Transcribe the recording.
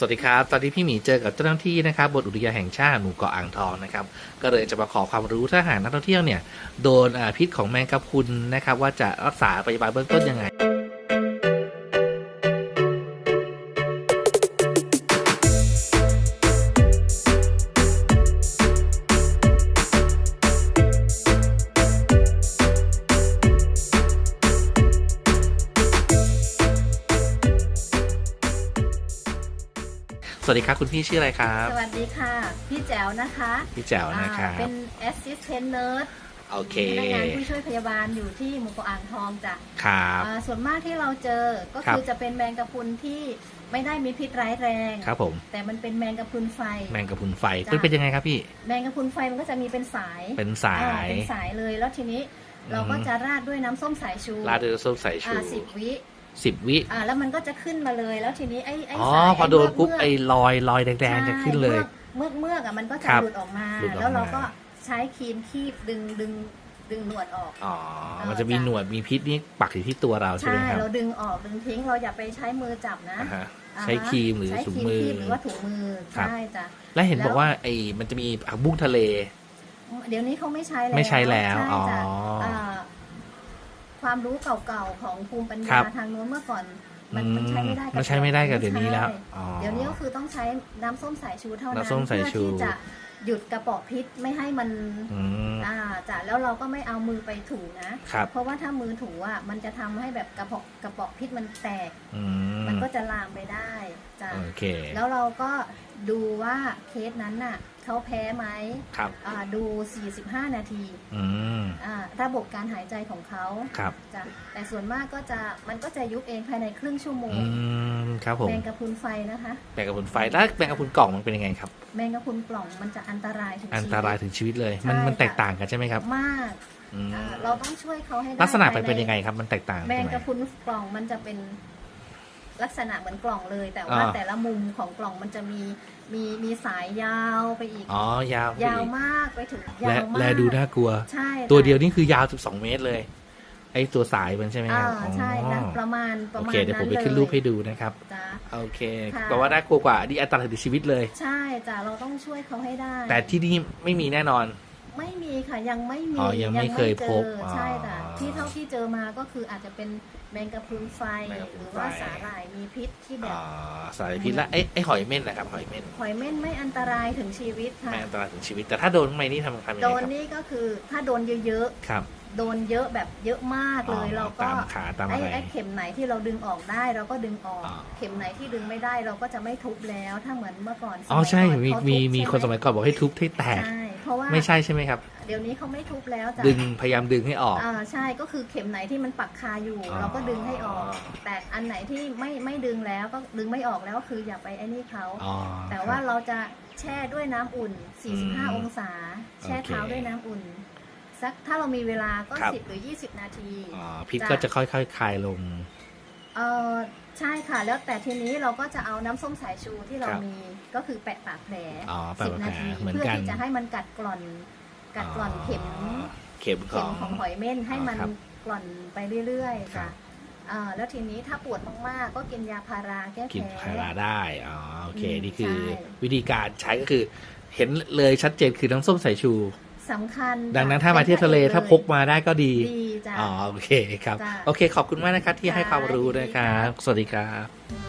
สวัสดีครับ ตอนนี้พี่หมีเจอกับเจ้าหน้าที่นะครับบนอุทยานแห่งชาติหมู่เกาะอ่างทองนะครับ ก็เลยจะมาขอความรู้ถ้าหากนักท่องเที่ยวเนี่ยโดนพิษของแมงกะพรุนนะครับ ว่าจะรักษาพยาบาลเบื้องต้นยังไง สวัสดีครับคุณพี่ชื่ออะไรครับ สวัสดีค่ะ พี่แจ๋วนะคะพี่แจ๋วนะครับอ่าเป็น assistant nurse โอเคพนักงานผู้ช่วยพยาบาลอยู่ที่หมู่เกาะอ่างทองจ้ะครับอ่าส่วนมากที่เราเจอก็ครับคือจะเป็นแมงกะพรุนที่ไม่ได้มีพิษร้ายแรงครับผม แต่มันเป็นแมงกะพรุนไฟ แมงกะพรุนไฟจ้ะเป็นเป็นยังไงครับพี่ แมงกะพรุนไฟมันก็จะมีเป็นสาย เป็นสาอ่ายเป็นสายเลยแล้วทีนี้เราก็อืมจะราดด้วยน้ำส้มสายชู ราดด้วยส้มสายชูอ่าสิบวิ สิบวิอ่าแล้วมันก็จะขึ้นมาเลยแล้วทีนี้ไอ้ไอ้อ๋อสายพอโดนเมืกปุ๊บเมืกไอ้รอยรอยแดงๆจะขึ้นเลย เมือกเมือกอะมันก็จะครับหลุดออกมา หลุดออกมา แล้วเราก็ใช้ครีมคีบดึงดึงดึงหนวดออก อ๋อเออมันจะมีจ้ะหนวดมีพิษนี่ปักอยู่ที่ตัวเราใช่ใช่ไหมครับเราดึงออกดึงทิ้งเราอย่าไปใช้มือจับนะอ่าฮะอ่าฮะใช้ครีมหรือใช้ถุงครีมือคีบหรือว่าถุงมือครับ ใช่จ้ะและเห็นแล้วบอกว่าไอ้มันจะมีผักบุ้งทะเล เดี๋ยวนี้เขาไม่ใช้แล้วไม่ใช้แล้วใช่จ้ะอ๋ออ่า ความรู้เก่าๆของภูมิปัญครัญาบ ทางโน้นเมื่อก่อน มันอืมมันใช้ไม่ได้กับมันใช้ไม่ได้กับเดี๋ยวนี้แล้ว ใช่อ๋อ เดี๋ยวนี้ก็คือต้องใช้น้ำส้มสายชูเท่านั้นน้ำส้มสายชู เพื่อที่จะหยุดกระเปาะพิษไม่ให้มันอืม อ่าจ้ะแล้วเราก็ไม่เอามือไปถูนะ ครับ เพราะว่าถ้ามือถูอะมันจะทำให้แบบกระเปาะกระเปาะพิษมันแตก อืมมันก็จะลามไปได้จ้ะโอเค แล้วเราก็ดูว่าเคสนั้นน่ะ เขาแพ้ไหมครับอ่าดู 45 นาทีอืมอ่าระบบการหายใจของเขาครับจ้ะแต่ส่วนมากก็จะมันก็จะยุบเองภายในครึ่งชั่วโมงอืมครับผมแมงกะพรุนไฟนะคะ แมงกะพรุนไฟแล้วแมงกะพรุนกล่องมันเป็นยังไงครับ แมงกะพรุนกล่องมันจะอันตรายถึงอันตรายชีวิถึงชีวิตเลยใช่มันมันค่ะแตกต่างกันใช่ไหมครับ มากอืมอ่าเราต้องช่วยเขาให้ได้ลักษณะเป็นภาเป็นยังไงครับ มันแตกต่างแมงตรงไหน กะพรุนกล่องมันจะเป็น ลักษณะเหมือนกล่องเลย แต่ว่าอ่า แต่ละมุมของกล่องมันจะมีมีมีสายยาวไปอีก อ๋อยาวยาวมากไปถึงและยาวมากและดูน่ากลัว ใช่ตัวค่ะเดียวนี่คือยาวถึงสองเมตรเลย ไอ้ตัวสายมันใช่ไหมคอ่ารับใช่นะอ๋อประมาณประโอมาณเค เดี๋ยวผมไปนั้นขึ้นเลยรูปให้ดูนะครับ จ้ะ โอเคค่ะ แปลว่าน่ากลัวกว่าอันนี่อันตรายถึงชีวิตเลย ใช่จ้ะเราต้องช่วยเขาให้ได้ แต่ที่นี่ไม่มีแน่นอน ไม่มีค่ะยังไม่มีอ๋อยังไม่เคยพบจอใช่จ้ะอ๋อ ที่เท่าที่เจอมาก็คืออาจจะเป็นแมงกะพรุนไฟแมงกะพรุหนรือไฟว่าสาหร่ายมีพิษที่แบอ๋บอสายพิษและไอ้ไอ้หอยเม่นนะครับหอยเม่นหอยเม่นไม่อันตรายถึงชีวิตค่ะ ไม่อันตรายถึงชีวิต แต่ถ้าโดนข้างในนี่ทำทำยังโดไงนครับนี่ก็คือถ้าโดนเยอะครับๆ โดนเยอะแบบเยอะมากเลยอ๋อเราก็ ตามขาตามไอ้อะไร ไอ้เข็มไหนที่เราดึงออกได้เราก็ดึงออกอ๋อเข็มไหนที่ดึงไม่ได้เราก็จะไม่ทุบแล้ว ถ้าเหมือนเมื่อก่อนอ๋อใช่สยก่อนมีเขามีทุบมีใช่ไหคนสมัยก่อนบอกให้ทุบให้แตก ใช่เพ ราะว่าไม่ใช่ใช่ไหมครับ เดี๋ยวนี้เขาไม่ทุบแล้วจ้ะดึงพยายามดึงให้ออก อ่าใช่ก็คือเข็มไหนที่มันปักคาอยู่ อ๋อ เราก็ดึงให้ออก แต่อันไหนที่ไม่ไม่ดึงแล้วก็ดึงไม่ออกแล้วก็คืออย่าไปไอ้นี่เขาอ๋อแต่ว่าเราจะแช่ด้วยน้ำอุ่นอืม45 องศา แช่โอเคเท้าด้วยน้ำอุ่น สักถ้าเรามีเวลาก็ ครับ 10 หรือ 20 นาที อ๋อพิษจ้ะก็จะค่อยๆคลายลง เออใช่ค่ะ แล้วแต่ทีนี้เราก็จะเอาน้ำส้มสายชูที่เราครับมีก็คือแปะปากแผลอ๋อแปะสิบปากนาแผลทีเหมือนเพื่อกัน ที่จะให้มันกัดกร่อนกัดกร่อนเข็ม เข็มขเข็อมง ของหอยเม่นให้มันครับกร่อนไปเรื่อยๆครัจ้ะบอ่าแล้วทีนี้ถ้าปวดมากๆ ก็กินยาพาราแก้กินแพ้ พาราได้อ๋อโอเค อืมนี่คือใช่ วิธีการใช้ก็คือ เห็นเลยชัดเจนคือน้ำส้มสายชู สำคัญดังนั้นจ้ะถ้ามาเที่ยวทะเลป็นถ้าพกมาได้ก็ดีดีจ้ะ อ๋อโอเคครับ จ้ะ โอเคขอบคุณมากนะครับที่ให้ความรู้ค่ะนะครับ สวัสดีครับค่ะ